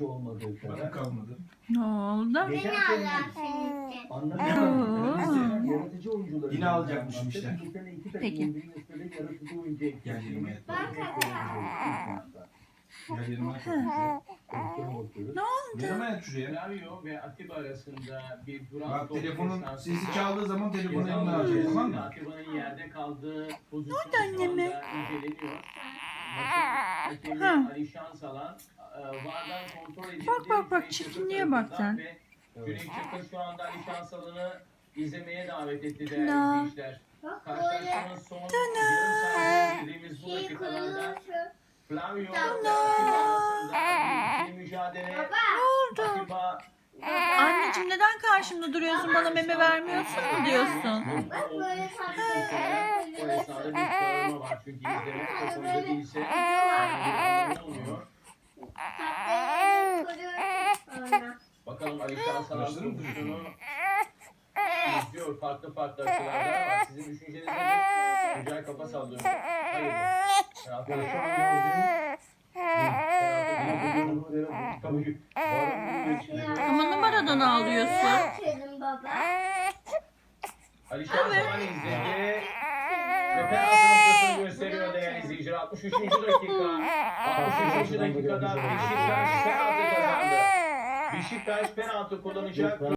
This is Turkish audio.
olmadığı Bana kadar. kalmadı. Ne oldu? Geçen sene anlatılan yaratıcı oyuncuları. Yine alacakmışım işte. Peki. yaratıcı oyuncu. Pozisyona bakıyoruz. Yerime yat şuraya. Flavio ve Atiba arasında bir duran Bak telefonun sesi çaldığı zaman telefonu eline alacaksın tamam mı? Atiba'nın yerde kaldığı pozisyon şu anda inceleniyor. Ha. e. Bak, bak, bak, çirkinliğe bak sen. Cüneyt Çakır şu anda Ali Şansalan'ı izlemeye davet etti değerli Tuna. izleyiciler. Karşılaşmanın son yarım saat izlediğimiz bu şey dakikalarda. Flavio arasında mücadele. Baba. Ne oldu? Anneciğim neden karşımda duruyorsun? Bana meme vermiyorsun mu diyorsun? Esnada bir çağırma var çünkü izlemek çok uygun değilse yani olmuyor. Bakalım Ali Şansalan Başladı mı? pozisyonu izliyor farklı farklı açılardan ama sizin düşünceniz nedir? Güzel kafa sallıyor. Hayır. Ama numaradan ağlıyorsun. Aferin baba. Ali Şansalan izledi. Penaltı noktasını gösteriyor değerli izleyiciler. 63. dakika. 63. dakikada Beşiktaş penaltı kazandı. Beşiktaş penaltı kullanacak.